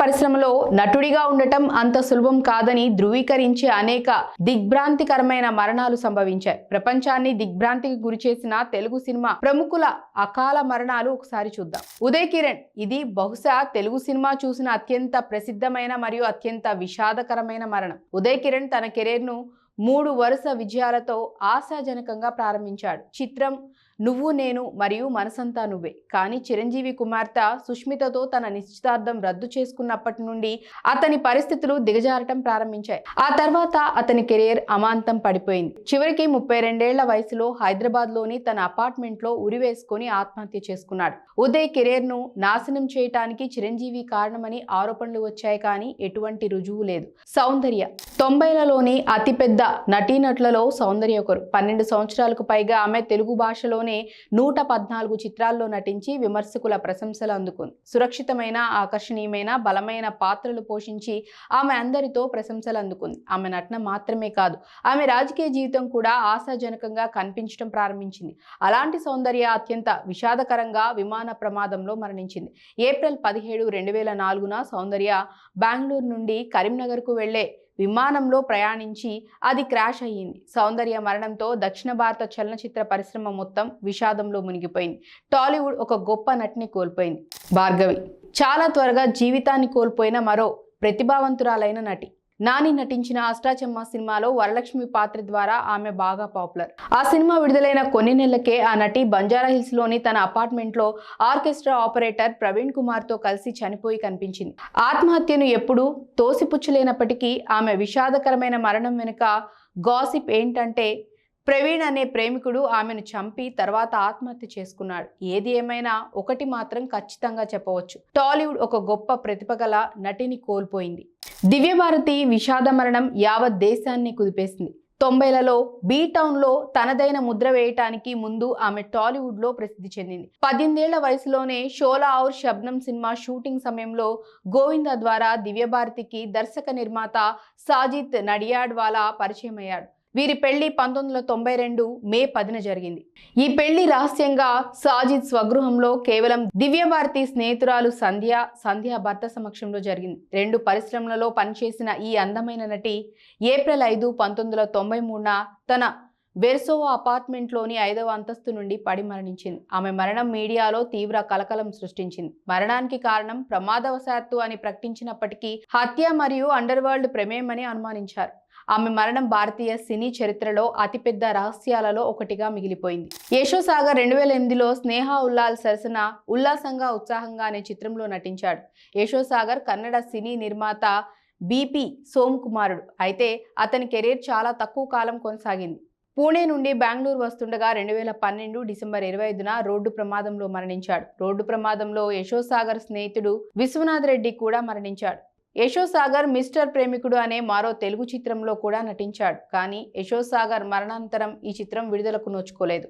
పరిశ్రమలో నటుడిగా ఉండటం అంత సులభం కాదని ధృవీకరించే అనేక దిగ్భ్రాంతికరమైన మరణాలు సంభవించాయి. ప్రపంచాన్ని దిగ్భ్రాంతికి గురిచేసిన తెలుగు సినిమా ప్రముఖుల అకాల మరణాలు ఒకసారి చూద్దాం. ఉదయ్ కిరణ్ ఇది బహుశా తెలుగు సినిమా చూసిన అత్యంత ప్రసిద్ధమైన మరియు అత్యంత విషాదకరమైన మరణం. ఉదయ్ కిరణ్ తన కెరీర్ను మూడు వరుస విజయాలతో ఆశాజనకంగా ప్రారంభించాడు. చిత్రం నువ్వు నేను మరియు మనసంతా నువ్వే. కానీ చిరంజీవి కుమార్తె సుష్మితతో తన నిశ్చితార్థం రద్దు చేసుకున్నప్పటి నుండి అతని పరిస్థితులు దిగజారటం ప్రారంభించాయి. ఆ తర్వాత అతని కెరీర్ అమాంతం పడిపోయింది. చివరికి ముప్పై రెండేళ్ళ వయసులో హైదరాబాద్లోని తన అపార్ట్మెంట్లో ఉరివేసుకుని ఆత్మహత్య చేసుకున్నాడు. ఉదయ్ కెరీర్ను నాశనం చేయటానికి చిరంజీవి కారణమని ఆరోపణలు వచ్చాయి కానీ ఎటువంటి రుజువు లేదు. సౌందర్య. తొంభైలలోని అతిపెద్ద నటీనటులలో సౌందర్య ఒకరు. పన్నెండు సంవత్సరాలకు పైగా ఆమె తెలుగు భాషలోని నూట పద్నాలుగు చిత్రాల్లో నటించి విమర్శకుల ప్రశంసలు అందుకుంది. సురక్షితమైన ఆకర్షణీయమైన బలమైన పాత్రలు పోషించి ఆమె అందరితో ప్రశంసలు అందుకుంది. ఆమె నటన మాత్రమే కాదు ఆమె రాజకీయ జీవితం కూడా ఆశాజనకంగా కనిపించడం ప్రారంభించింది. అలాంటి సౌందర్య అత్యంత విషాదకరంగా విమాన ప్రమాదంలో మరణించింది. ఏప్రిల్ పదిహేడు రెండు వేల నాలుగున సౌందర్య బెంగళూరు నుండి కరీంనగర్కు వెళ్ళే విమానంలో ప్రయాణించి అది క్రాష్ అయ్యింది. సౌందర్య మరణంతో దక్షిణ భారత చలనచిత్ర పరిశ్రమ మొత్తం విషాదంలో మునిగిపోయింది. టాలీవుడ్ ఒక గొప్ప నటిని కోల్పోయింది. భార్గవి. చాలా త్వరగా జీవితాన్ని కోల్పోయిన మరో ప్రతిభావంతురాలైన నటి. నాని నటించిన అష్టాచమ్మ సినిమాలో వరలక్ష్మి పాత్ర ద్వారా ఆమె బాగా పాపులర్. ఆ సినిమా విడుదలైన కొన్ని నెలలకే ఆ నటి బంజారా హిల్స్లోని తన అపార్ట్మెంట్లో ఆర్కెస్ట్రా ఆపరేటర్ ప్రవీణ్ కుమార్తో కలిసి చనిపోయి కనిపించింది. ఆత్మహత్యను ఎప్పుడూ తోసిపుచ్చలేనప్పటికీ ఆమె విషాదకరమైన మరణం వెనుక గాసిప్ ఏంటంటే ప్రవీణ్ అనే ప్రేమికుడు ఆమెను చంపి తర్వాత ఆత్మహత్య చేసుకున్నాడు. ఏది ఏమైనా ఒకటి మాత్రం ఖచ్చితంగా చెప్పవచ్చు. టాలీవుడ్ ఒక గొప్ప ప్రతిభ నటిని కోల్పోయింది. దివ్యభారతి విషాద మరణం యావత్ దేశాన్ని కుదిపేసింది. తొంభైలలో బీ టౌన్లో తనదైన ముద్ర వేయటానికి ముందు ఆమె టాలీవుడ్లో ప్రసిద్ధి చెందింది. పద్దెనిమిదేళ్ళ వయసులోనే షోలా ఔర్ శబ్నం సినిమా షూటింగ్ సమయంలో గోవింద ద్వారా దివ్యభారతికి దర్శక నిర్మాత సాజిద్ నడియాడ్వాలా పరిచయం అయ్యాడు వీరి పెళ్ళి పంతొమ్మిది వందల తొంభై రెండు మే పదిన జరిగింది. ఈ పెళ్ళి రహస్యంగా సాజిద్ స్వగృహంలో కేవలం దివ్యభారతి స్నేహితురాలు సంధ్య సంధ్య భర్త సమక్షంలో జరిగింది. రెండు పరిశ్రమలలో పనిచేసిన ఈ అందమైన నటి ఏప్రిల్ ఐదు పంతొమ్మిది వందల తొంభై మూడున తన వెర్సోవా అపార్ట్మెంట్లోని ఐదవ అంతస్తు నుండి పడి మరణించింది. ఆమె మరణం మీడియాలో తీవ్ర కలకలం సృష్టించింది. మరణానికి కారణం ప్రమాదవశాత్తు అని ప్రకటించినప్పటికీ హత్య మరియు అండర్వరల్డ్ ప్రమేయమని అనుమానించారు. ఆమె మరణం భారతీయ సినీ చరిత్రలో అతిపెద్ద రహస్యాలలో ఒకటిగా మిగిలిపోయింది. యశోసాగర్ రెండు వేల ఎనిమిదిలో స్నేహ ఉల్లాల్ సరసన ఉల్లాసంగా ఉత్సాహంగా అనే చిత్రంలో నటించాడు. యశోసాగర్ కన్నడ సినీ నిర్మాత బీపీ సోమ్ కుమారుడు అయితే అతని కెరీర్ చాలా తక్కువ కాలం కొనసాగింది. పూణే నుండి బెంగళూరు వస్తుండగా రెండు వేల పన్నెండు డిసెంబర్ ఇరవై ఐదున రోడ్డు ప్రమాదంలో మరణించాడు. రోడ్డు ప్రమాదంలో యశోసాగర్ స్నేహితుడు విశ్వనాథ్ రెడ్డి కూడా మరణించాడు. యశోసాగర్ మిస్టర్ ప్రేమికుడు అనే మరో తెలుగు చిత్రంలో కూడా నటించాడు. కానీ యశోసాగర్ మరణానంతరం ఈ చిత్రం విడుదలకు నోచుకోలేదు.